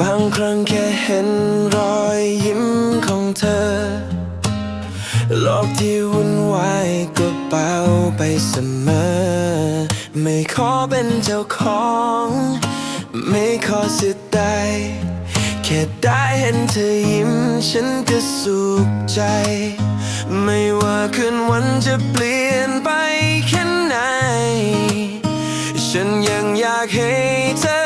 บางครั้งแค่เห็นรอยยิ้มของเธอ โลกที่วุ่นวายก็เบาไปเสมอ ไม่ขอเป็นเจ้าของ ไม่ขอเสียดายแค่ได้เห็นเธอยิ้มฉันก็สุขใจ ไม่ว่าคืนวันจะเปลี่ยนไปแค่ไหน ฉันยังอยากให้เธอ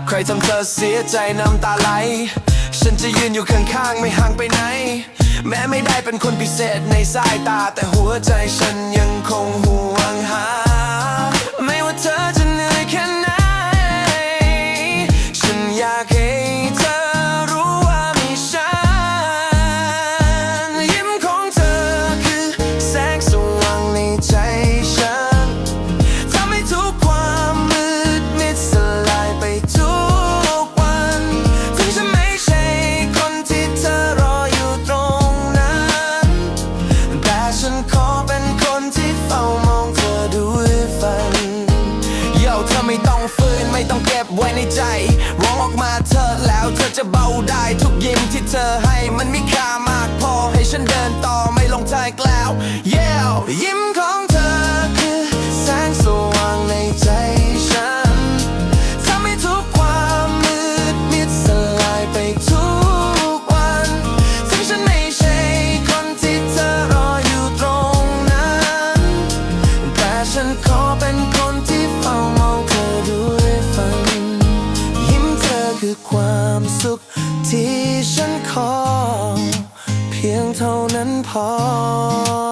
ากใครทำเธอเสียใจน้ำตาไหล ฉันจะยืนอยู่ข้างๆ ไม่ห่างไปไหน แม้ไม่ได้เป็นคนพิเศษในสายตาแต่หัวใจฉันยังคงห่ว เธอไม่ต้องฝืนไม่ต้องเก็บไว้ในใจร้องออกมาเธอแล้วเธอจะเบาได้ทุกยิ้มที่เธอให้มันมีค่ามากพอให้ฉันเดินต่อไม่ลงทางแล้วเย้ยิ้มของเธอคือแสงสว่างในใจฉันทำให้ทุกความมืดมิดสลายไปทุกวันถึงฉันไม่ใช่คนที่เธอรออยู่ตรงนั้น แต่ฉันขอเป็นคน คือความสุขที่ฉันขอ เพียงเท่านั้นพอ